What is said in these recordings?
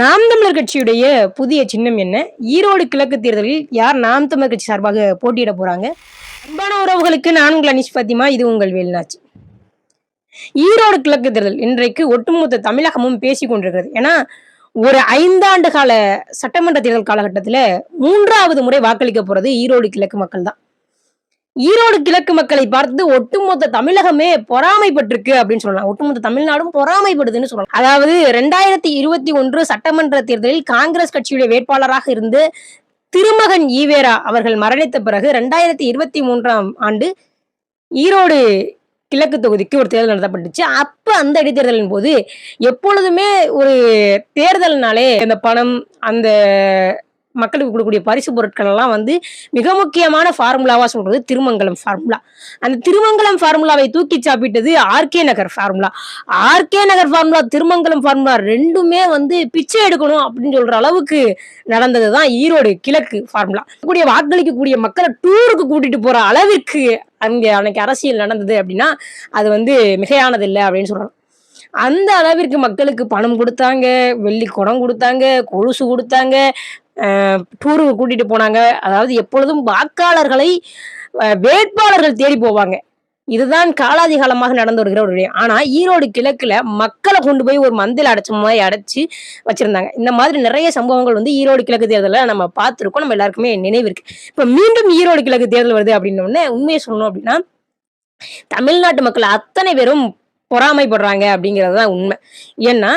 நாம் தமிழர் கட்சியுடைய புதிய சின்னம் என்ன? ஈரோடு கிழக்கு தேர்தலில் யார் நாம் தமிழர் கட்சி சார்பாக போட்டியிட போறாங்க? அன்பான உறவுகளுக்கு நான் உங்கள் அனிஷ் பாத்திமா இது உங்கள் வேலுநாச்சி. ஈரோடு கிழக்கு தேர்தல் இன்றைக்கு ஒட்டுமொத்த தமிழகமும் பேசிக் கொண்டிருக்கிறது. ஏன்னா ஒரு ஐந்தாண்டு கால சட்டமன்ற தேர்தல் காலகட்டத்தில் மூன்றாவது முறை வாக்களிக்க போறது ஈரோடு கிழக்கு மக்கள் தான் ஈரோடு கிழக்கு மக்களை பார்த்து ஒட்டுமொத்த தமிழகமே பொறாமைப்பட்டிருக்கு அப்படின்னு சொல்லலாம். ஒட்டுமொத்த தமிழ்நாடும் பொறாமைப்படுதுன்னு சொல்லலாம். அதாவது ரெண்டாயிரத்தி இருபத்தி ஒன்று சட்டமன்ற தேர்தலில் காங்கிரஸ் கட்சியுடைய வேட்பாளராக இருந்து திருமகன் ஈவேரா அவர்கள் மரணித்த பிறகு ரெண்டாயிரத்தி இருபத்தி மூன்றாம் ஆண்டு ஈரோடு கிழக்கு தொகுதிக்கு ஒரு தேர்தல் நடத்தப்பட்டுச்சு. அப்ப அந்த இடைத்தேர்தலின் போது எப்பொழுதுமே ஒரு தேர்தல்னாலே அந்த பணம் அந்த மக்களுக்கு கொடுக்கக்கூடிய பரிசு பொருட்கள் எல்லாம் வந்து மிக முக்கியமான ஃபார்முலாவா சொல்றது திருமங்கலம் ஃபார்முலா. அந்த திருமங்கலம் ஃபார்முலாவை தூக்கி சாப்பிட்டது R K Nagar formula. R K Nagar formula Thirumangalam formula ரெண்டுமே வந்து பிச்சை எடுக்கணும் அப்படின்னு சொல்ற அளவுக்கு நடந்தது தான் ஈரோடு கிழக்கு ஃபார்முலா. கூடிய வாக்களிக்கக்கூடிய மக்களை டூருக்கு கூட்டிட்டு போற அளவிற்கு அங்கே அன்னைக்கு அரசியல் நடந்தது அப்படின்னா அது வந்து மிகையானது இல்லை அப்படின்னு சொல்லலாம் அந்த அளவிற்கு மக்களுக்கு பணம் கொடுத்தாங்க வெள்ளி குடம் கொடுத்தாங்க கொலுசு கொடுத்தாங்க டூருக்கு கூட்டிட்டு போனாங்க. அதாவது எப்பொழுதும் வாக்காளர்களை வேட்பாளர்கள் தேடி போவாங்க. இதுதான் காலாதி காலமாக நடந்து வருகிற ஒரு விடயம். ஆனா ஈரோடு கிழக்குல மக்களை கொண்டு போய் ஒரு மந்தில் அடைச்ச மாதிரி அடைச்சு வச்சிருந்தாங்க. இந்த மாதிரி நிறைய சம்பவங்கள் வந்து ஈரோடு கிழக்கு தேர்தலில் நம்ம பார்த்துருக்கோம். நம்ம எல்லாருக்குமே நினைவு இருக்கு. இப்ப மீண்டும் ஈரோடு கிழக்கு தேர்தல் வருது அப்படின்னு உண்மையை சொல்லணும் அப்படின்னா தமிழ்நாட்டு மக்கள் அத்தனை பேரும் பொறாமைப்படுறாங்க அப்படிங்கிறது தான் உண்மை. ஏன்னா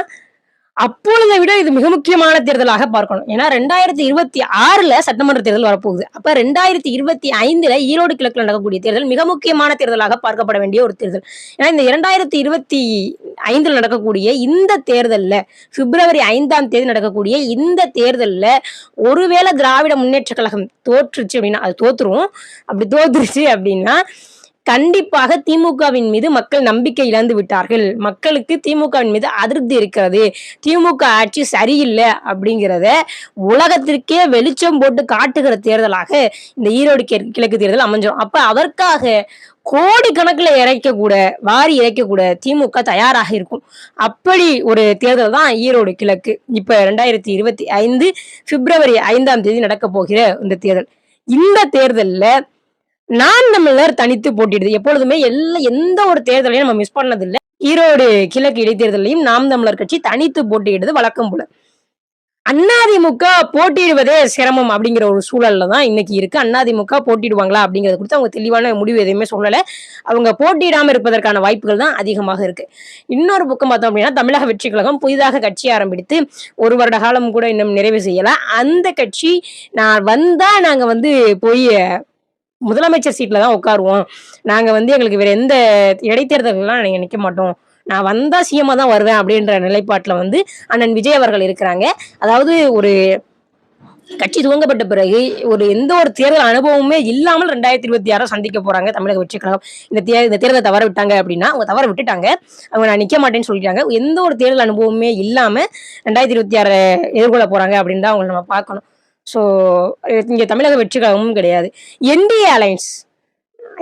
அப்பொழுதை விட இது மிக முக்கியமான தேர்தலாக பார்க்கணும். ஏன்னா ரெண்டாயிரத்தி இருபத்தி ஆறுல சட்டமன்ற தேர்தல் வரப்போகுது. அப்ப ரெண்டாயிரத்தி இருபத்தி ஐந்துல ஈரோடு கிழக்குல நடக்கக்கூடிய தேர்தல் மிக முக்கியமான தேர்தலாக பார்க்கப்பட வேண்டிய ஒரு தேர்தல். ஏன்னா இந்த இரண்டாயிரத்தி இருபத்தி ஐந்துல நடக்கக்கூடிய இந்த தேர்தல்ல பிப்ரவரி ஐந்தாம் தேதி நடக்கக்கூடிய இந்த தேர்தல்ல ஒருவேளை திராவிட முன்னேற்ற கழகம் தோற்றுச்சு அப்படின்னா அது தோற்றுரும் அப்படி தோத்துருச்சு அப்படின்னா கண்டிப்பாக திமுகவின் மீது மக்கள் நம்பிக்கை இழந்து விட்டார்கள். மக்களுக்கு திமுகவின் மீது அதிருப்தி இருக்கிறது. திமுக ஆட்சி சரியில்லை அப்படிங்கிறத உலகத்திற்கே வெளிச்சம் போட்டு காட்டுகிற தேர்தலாக இந்த ஈரோடு கிழக்கு தேர்தல் அமைஞ்சிடும் அப்ப அதற்காக கோடி கணக்கில் இறைக்கக்கூட வாரி இறைக்கக்கூட திமுக தயாராக இருக்கும். அப்படி ஒரு தேர்தல் தான் ஈரோடு கிழக்கு. இப்ப ரெண்டாயிரத்தி இருபத்தி ஐந்து பிப்ரவரி ஐந்தாம் தேதி நடக்க போகிற இந்த தேர்தல். இந்த தேர்தலில் நான் தமிழர் தனித்து போட்டிடுது. எப்பொழுதுமே எல்லா எந்த ஒரு தேர்தலையும் நம்ம மிஸ் பண்ணதில்லை. ஈரோடு கிழக்கு இடைத்தேர்தலையும் நாம் தமிழர் கட்சி தனித்து போட்டியிடுது வழக்கம் போல. அதிமுக போட்டியிடுவதே சிரமம் அப்படிங்கிற ஒரு சூழல்ல தான் இன்னைக்கு இருக்கு. அதிமுக போட்டிடுவாங்களா அப்படிங்கறத குறித்து அவங்க தெளிவான முடிவு எதுவுமே சொல்லல. அவங்க போட்டியிடாம இருப்பதற்கான வாய்ப்புகள் தான் அதிகமாக இருக்கு. இன்னொரு பக்கம் பார்த்தோம் அப்படின்னா தமிழக வெற்றி கழகம் புதிதாக கட்சி ஆரம்பித்து ஒரு வருட காலம் கூட இன்னும் நிறைவு செய்யல. அந்த கட்சி நான் வந்தா நாங்க வந்து போய் முதலமைச்சர் சீட்ல தான் உட்காருவோம். நாங்க வந்து எங்களுக்கு வேற எந்த இடைத்தேர்தல்லாம் நீங்கள் நிக்க மாட்டோம். நான் வந்தா சிஎம்மாக தான் வருவேன் அப்படின்ற நிலைப்பாட்டுல வந்து அண்ணன் விஜய் அவர்கள் இருக்கிறாங்க. அதாவது ஒரு கட்சி துவங்கப்பட்ட பிறகு ஒரு எந்த ஒரு தேர்தல் அனுபவமே இல்லாமல் ரெண்டாயிரத்தி இருபத்தி ஆறை சந்திக்க போறாங்க தமிழக வெற்றி கழகம். இந்த தே இந்த தேர்தலை தவற விட்டாங்க அப்படின்னா அவங்க தவற விட்டுட்டாங்க. அவங்க நான் நிக்க மாட்டேன்னு சொல்லிட்டாங்க. எந்த ஒரு தேர்தல் அனுபவமே இல்லாம ரெண்டாயிரத்தி இருபத்தி ஆறு எதிர்கொள்ள போறாங்க அப்படின்னு தான் அவங்களை நம்ம பார்க்கணும். ஸோ இங்கே தமிழக வெற்றி கழகமும் கிடையாது என்டிஏ அலைன்ஸ்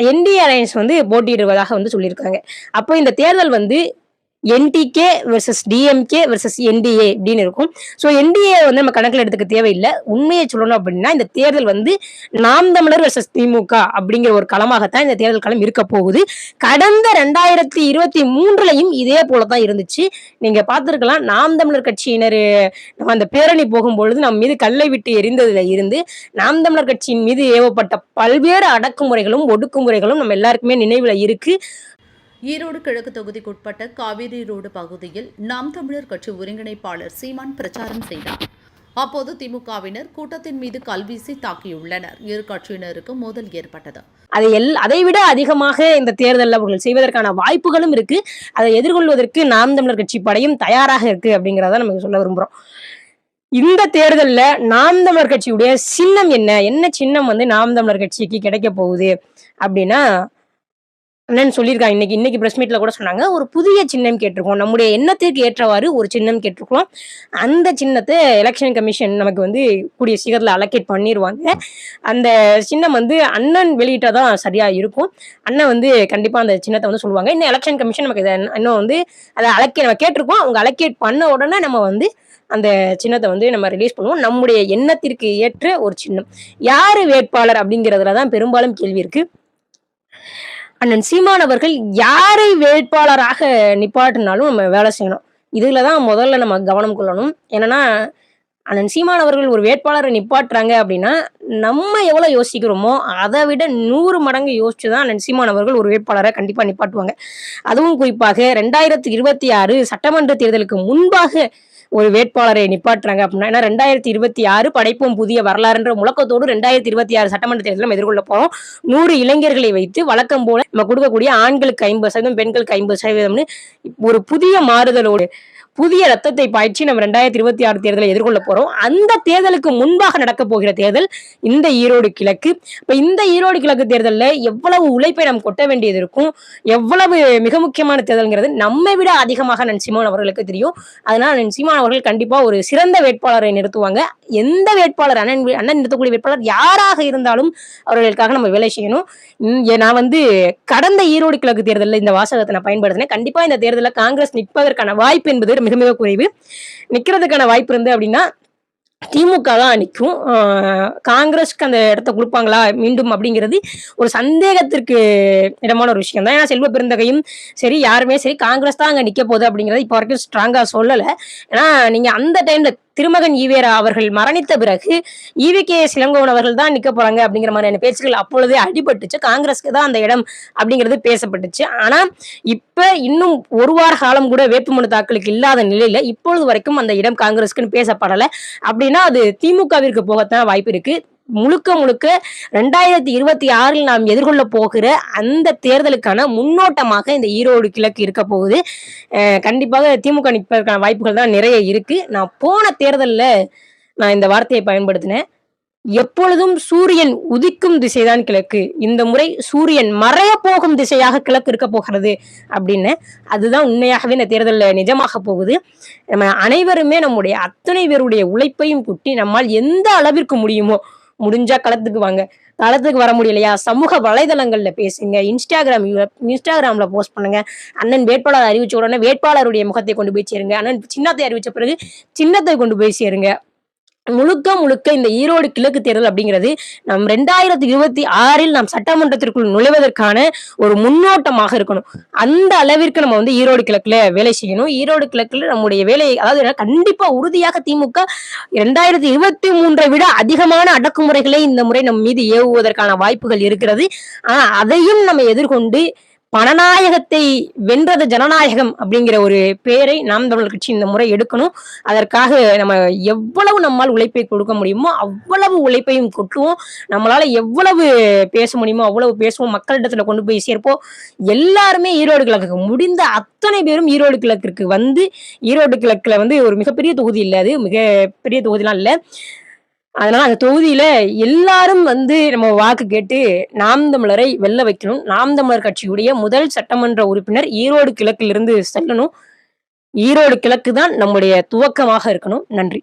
என்டிஏ அலைன்ஸ் வந்து போட்டியிடுவதாக வந்து சொல்லியிருக்காங்க. அப்போ இந்த தேர்தல் வந்து NTK versus DMK versus NDA அப்படின்னு இருக்கும். ஸோ என்டிஏ வந்து நம்ம கணக்கில் எடுத்துக்க தேவையில்லை. உண்மையை சொல்லணும் அப்படின்னா இந்த தேர்தல் வந்து நாம் தமிழர் வெர்சஸ் திமுக அப்படிங்கிற ஒரு களமாகத்தான் இந்த தேர்தல் களம் இருக்க போகுது. கடந்த ரெண்டாயிரத்தி இருபத்தி மூன்றுலையும் இதே போல தான் இருந்துச்சு. நீங்க பார்த்துருக்கலாம் நாம் தமிழர் கட்சியினர் நம்ம அந்த பேரணி போகும்பொழுது நம் மீது கல்லை விட்டு எரிந்ததுல இருந்து நாம் தமிழர் கட்சியின் மீது ஏவப்பட்ட பல்வேறு அடக்குமுறைகளும் ஒடுக்குமுறைகளும் நம்ம எல்லாருக்குமே நினைவுல இருக்கு. ஈரோடு கிழக்கு தொகுதிக்குட்பட்ட காவிரி ரோடு பகுதியில் நாம் தமிழர் கட்சி ஒருங்கிணைப்பாளர் சீமான் பிரச்சாரம் செய்தார். அப்போது திமுகவினர் கூட்டத்தின் மீது கல்வீசி தாக்கியுள்ளனர். இரு கட்சியினருக்கும் மோதல் ஏற்பட்டது. அதை எல் அதை விட அதிகமாக இந்த தேர்தலில் அவர்கள் செய்வதற்கான வாய்ப்புகளும் இருக்கு. அதை எதிர்கொள்வதற்கு நாம் தமிழர் கட்சி படையும் தயாராக இருக்கு அப்படிங்கிறத நமக்கு சொல்ல விரும்புறோம். இந்த தேர்தலில் நாம் தமிழர் கட்சியுடைய சின்னம் என்ன? என்ன சின்னம் வந்து நாம் தமிழர் கட்சிக்கு கிடைக்க போகுது? அப்படின்னா அண்ணன் சொல்லியிருக்காங்க. இன்னைக்கு இன்னைக்கு பிரஸ் மீட்ல கூட சொன்னாங்க. ஒரு புதிய சின்னம் கேட்டிருக்கோம். நம்முடைய எண்ணத்திற்கு ஏற்றவாறு ஒரு சின்னம் கேட்டிருக்கோம் அந்த சின்னத்தை எலெக்ஷன் கமிஷன் நமக்கு வந்து கூடிய சீக்கிரத்தில் அலோகேட் பண்ணிடுவாங்க அந்த சின்னம் வந்து அண்ணன் வெளியிட்டாதான் சரியா இருக்கும். அண்ணன் வந்து கண்டிப்பா அந்த சின்னத்தை வந்து சொல்லுவாங்க. இன்னும் எலெக்ஷன் கமிஷன் நமக்கு இதை இன்னும் வந்து அதை அலக்கே நம்ம கேட்டிருக்கோம். அவங்க அலோகேட் பண்ண உடனே நம்ம வந்து அந்த சின்னத்தை வந்து நம்ம ரிலீஸ் பண்ணுவோம். நம்முடைய எண்ணத்திற்கு ஏற்ற ஒரு சின்னம். யாரு வேட்பாளர் அப்படிங்கிறதுல தான் பெரும்பாலும் கேள்வி இருக்கு. அண்ணன் சீமான் அவர்கள் யாரை வேட்பாளராக நிப்பாட்டினாலும் நம்ம வேலை செய்யணும். இதில் தான் முதல்ல நம்ம கவனம் கொள்ளணும். என்னன்னா அண்ணன் சீமான் அவர்கள் ஒரு வேட்பாளரை நிப்பாட்டுறாங்க அப்படின்னா நம்ம எவ்வளோ யோசிக்கிறோமோ அதை விட நூறு மடங்கு யோசிச்சு தான் அண்ணன் சீமான் அவர்கள் ஒரு வேட்பாளரை கண்டிப்பாக நிப்பாட்டுவாங்க. அதுவும் குறிப்பாக ரெண்டாயிரத்தி இருபத்தி ஆறு சட்டமன்ற தேர்தலுக்கு முன்பாக ஒரு வேட்பாளரை நிப்பாட்டுறாங்க அப்படின்னா ஏன்னா ரெண்டாயிரத்தி இருபத்தி ஆறு படைப்போம் புதிய வரலாறுன்ற முழக்கத்தோடு ரெண்டாயிரத்தி இருபத்தி ஆறு சட்டமன்ற தேர்தலும் எதிர்கொள்ள போறோம். நூறு இளைஞர்களை வைத்து வழக்கம் போல நம்ம கொடுக்கக்கூடிய ஆண்களுக்கு ஐம்பது சதவீதம் பெண்களுக்கு ஐம்பது சதவீதம்னு ஒரு புதிய மாறுதலோடு புதிய ரத்தத்தை பாய்ச்சி நம்ம ரெண்டாயிரத்தி இருபத்தி ஆறு தேர்தலை எதிர்கொள்ள போறோம். அந்த தேர்தலுக்கு முன்பாக நடக்க போகிற தேர்தல் இந்த ஈரோடு கிழக்கு. இப்ப இந்த ஈரோடு கிழக்கு தேர்தலில் எவ்வளவு உழைப்பை நாம் கொட்ட வேண்டியது இருக்கும்? எவ்வளவு மிக முக்கியமான தேர்தல்ங்கிறது நம்மை விட அதிகமாக நன்சிமான் அவர்களுக்கு தெரியும். அதனால நன்சிமான் அவர்கள் கண்டிப்பா ஒரு சிறந்த வேட்பாளரை நிறுத்துவாங்க. எந்த வேட்பாளர் அண்ணன் அண்ணன் நிறுத்தக்கூடிய வேட்பாளர் யாராக இருந்தாலும் அவர்களுக்காக நம்ம வேலை செய்யணும். நான் வந்து கடந்த ஈரோடு கிழக்கு தேர்தலில் இந்த வாசகத்தை நான் பயன்படுத்தினேன். கண்டிப்பா இந்த தேர்தலில் காங்கிரஸ் நிற்பதற்கான வாய்ப்பு என்பது மிக மிக குறைவு. நிற்கிறதுக்கான வாய்ப்பு இருந்து அப்படின்னா திமுக தான் நிற்கும் காங்கிரஸ்க்கு அந்த இடத்த கொடுப்பாங்களா மீண்டும் அப்படிங்கிறது ஒரு சந்தேகத்திற்கு இடமான ஒரு விஷயம் தான் ஏன்னா செல்வ பெருந்தகையும் சரி யாருமே சரி காங்கிரஸ் தான் அங்கே நிற்க போகுது அப்படிங்கிறது இப்போ வரைக்கும் ஸ்ட்ராங்காக சொல்லலை. ஏன்னா நீங்கள் அந்த டைமில் திருமகன் ஈவேரா அவர்கள் மரணித்த பிறகு ஈவி கே அவர்கள் தான் நிற்க போறாங்க அப்படிங்கிற மாதிரியான பேச்சுகள் அப்பொழுதே அடிபட்டுச்சு. காங்கிரஸ்க்கு தான் அந்த இடம் அப்படிங்கிறது பேசப்பட்டுச்சு. ஆனா இப்ப இன்னும் ஒரு வார காலம் கூட வேட்புமனு தாக்கலுக்கு இல்லாத நிலையில இப்பொழுது வரைக்கும் அந்த இடம் காங்கிரஸ்க்குன்னு பேசப்படலை. அப்படின்னா அது திமுகவிற்கு போகத்தான் வாய்ப்பு இருக்கு. முழுக்க முழுக்க ரெண்டாயிரத்தி இருபத்தி ஆறில் நாம் எதிர்கொள்ள போகிற அந்த தேர்தலுக்கான முன்னோட்டமாக இந்த ஈரோடு கிழக்கு இருக்க போகுது. கண்டிப்பாக திமுக நிற்பதற்கான வாய்ப்புகள் தான் நிறைய இருக்கு. நான் போன தேர்தலில் நான் இந்த வார்த்தையை பயன்படுத்தினேன். எப்பொழுதும் சூரியன் உதிக்கும் திசைதான் கிழக்கு. இந்த முறை சூரியன் மறைய போகும் திசையாக கிழக்கு இருக்க போகிறது அப்படின்னு. அதுதான் உண்மையாகவே இந்த தேர்தலில் நிஜமாக போகுது. நம்ம அனைவருமே நம்முடைய அத்தனை பேருடைய உழைப்பையும் கூட்டி நம்மால் எந்த அளவிற்கு முடியுமோ முடிஞ்சா களத்துக்கு வாங்க. களத்துக்கு வர முடியலையா? சமூக வலைதளங்கள்ல பேசுங்க. இன்ஸ்டாகிராம் இன்ஸ்டாகிராம்ல போஸ்ட் பண்ணுங்க. அண்ணன் வேட்பாளர் அறிவிச்ச உடனே வேட்பாளருடைய முகத்தை கொண்டு போய் சேருங்க. அண்ணன் சின்னத்தை அறிவிச்ச பிறகு சின்னத்தை கொண்டு போய் சேருங்க. முழுக்க முழுக்க இந்த ஈரோடு கிழக்கு தேர்தல் அப்படிங்கிறது நம் ரெண்டாயிரத்தி இருபத்தி ஆறில் நாம் சட்டமன்றத்திற்குள் நுழைவதற்கான ஒரு முன்னோட்டமாக இருக்கணும். அந்த அளவிற்கு நம்ம வந்து ஈரோடு கிழக்குல வேலை செய்யணும். ஈரோடு கிழக்குல நம்முடைய வேலையை அதாவது கண்டிப்பா உறுதியாக திமுக இரண்டாயிரத்தி இருபத்தி மூன்றை விட அதிகமான அடக்குமுறைகளை இந்த முறை நம் மீது ஏவுவதற்கான வாய்ப்புகள் இருக்கிறது. ஆனா அதையும் நம்ம எதிர்கொண்டு பணநாயகத்தை வென்றது ஜனநாயகம் அப்படிங்கிற ஒரு பெயரை நாம் தமிழர் கட்சி இந்த முறை எடுக்கணும். அதற்காக நம்ம எவ்வளவு நம்மால் உழைப்பை கொடுக்க முடியுமோ அவ்வளவு உழைப்பையும் கொட்டுவோம். நம்மளால எவ்வளவு பேச முடியுமோ அவ்வளவு பேசுவோம். மக்களிடத்துல கொண்டு போய் சேர்ப்போம். எல்லாருமே ஈரோடு கிழக்குக்கு முடிந்த அத்தனை பேரும் ஈரோடு கிழக்கிற்கு வந்து ஈரோடு கிழக்குல வந்து ஒரு மிகப்பெரிய தொகுதி இல்லை அது. மிக பெரிய தொகுதிலாம் இல்லை. அதனால அந்த தொகுதியில எல்லாரும் வந்து நம்ம வாக்கு கேட்டு நாம் தமிழரை வெல்ல வைக்கணும். நாம் தமிழர் கட்சியுடைய முதல் சட்டமன்ற உறுப்பினர் ஈரோடு கிழக்கிலிருந்து செல்லணும். ஈரோடு கிழக்கு தான் நம்முடைய துவக்கமாக இருக்கணும். நன்றி.